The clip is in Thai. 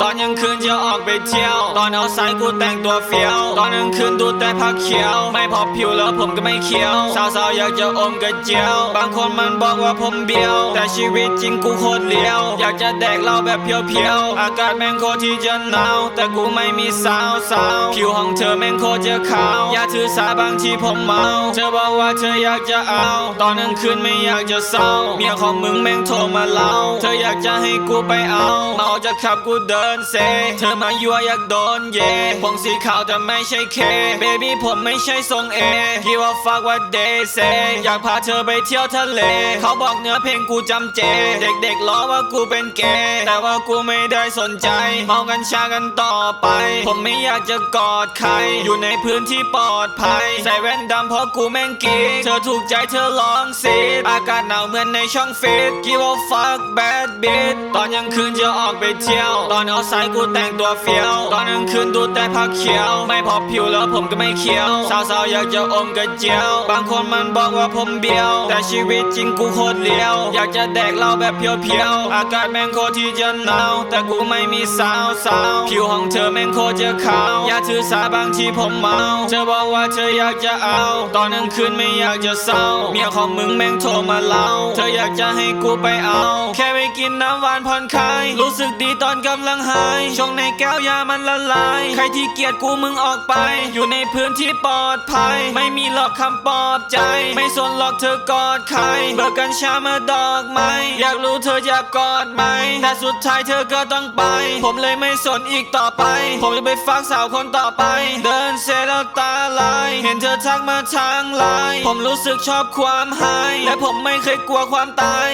ตอนยังคืนจะออกไปเที่ยว ตอนเอาสายกูแต่งตัวเฟี้ยว ตอนกลางคืนดูแต่ผักเขียว ไม่พอผิวแล้วผมก็ไม่เขียว สาวๆอยากจะอมกระเจียว บางคนมันบอกว่าผมเบี้ยว แต่ชีวิตจริงกูโคตรเลี้ยว อยากจะแดกเหล้าแบบเพียวๆ อากาศแม่งโคตรที่จะหนาว แต่กูไม่มีสาวสาวๆผิวของเธอแม่งโคตรจะขาว อย่าถือสาบางทีผมเมา เธอบอกว่าเธออยากจะเอา ตอนกลางคืนไม่อยากจะเศร้า เมียของมึงแม่งโทรมาเล่า เธออยากจะให้กูไปเอาเมาจะขับกูเดินเซ เธอมายั่วอยากโดนเย่ผมสีขาวแต่ไม่ใช่เค เบบี้ผมไม่ใช่ทรงเอคิดว่าฟักว่าเดซเซอยากพาเธอไปเที่ยวทะเล เขาบอกเนื้อเพลงกูจำเจ เด็กๆล้อว่ากูเป็นเกย์แต่ว่ากูไม่ได้สนใจเมากันชากันต่อไป ผมไม่อยากจะกอดใคร อยู่ในพื้นที่ปลอดภัย ใส่แว่นดำเพราะกูแม่งกีเธอถูกใจเธอลองสิอากาศหนาวเหมือนในช่องฟิตคิดว่าฟักแบดบิทตอนยังคืนจะออกไปเที่ยว ตอนเอาสายกูแต่งตัวเฟี้ยว ตอนกลางคืนดูแต่ผักเขียว ไม่พอผิวแล้วผมก็ไม่เขียว สาวๆอยากจะอมกระเจียว บางคนมันบอกว่าผมเบี้ยว แต่ชีวิตจริงกูโคตรเลี้ยว อยากจะแดกเหล้าแบบเพียวๆ อากาศแม่งโคตรที่จะหนาว แต่กูไม่มีสาวสาวๆผิวของเธอแม่งโคตรจะขาว อย่าถือสาบางทีผมเมา เธอบอกว่าเธออยากจะเอา ตอนกลางคืนไม่อยากจะเศร้า เมียของมึงแม่งโทรมาเล่า เธออยากจะให้กูไปเอา แค่ไปกินน้ำหวานผ่อนคลายรู้สึกดีตอนกำลังหายชงในแก้วยามันละลาย ใครที่เกลียดกูมึงออกไป อยู่ในพื้นที่ปลอดภัย ไม่มีหรอกคำปลอบใจ ไม่สนหรอกเธอกอดใครเบิกกัญชามาดอกไม้อยากรู้เธออยากกอดไหมแต่สุดท้ายเธอก็ต้องไป ผมเลยไม่สนอีกต่อไป ผมจะไปฟักสาวคนต่อไป เดินเซแล้วตาลาย เห็นเธอทักมาทางไลน์ผมรู้สึกชอบความหาย และผมไม่เคยกลัวความตาย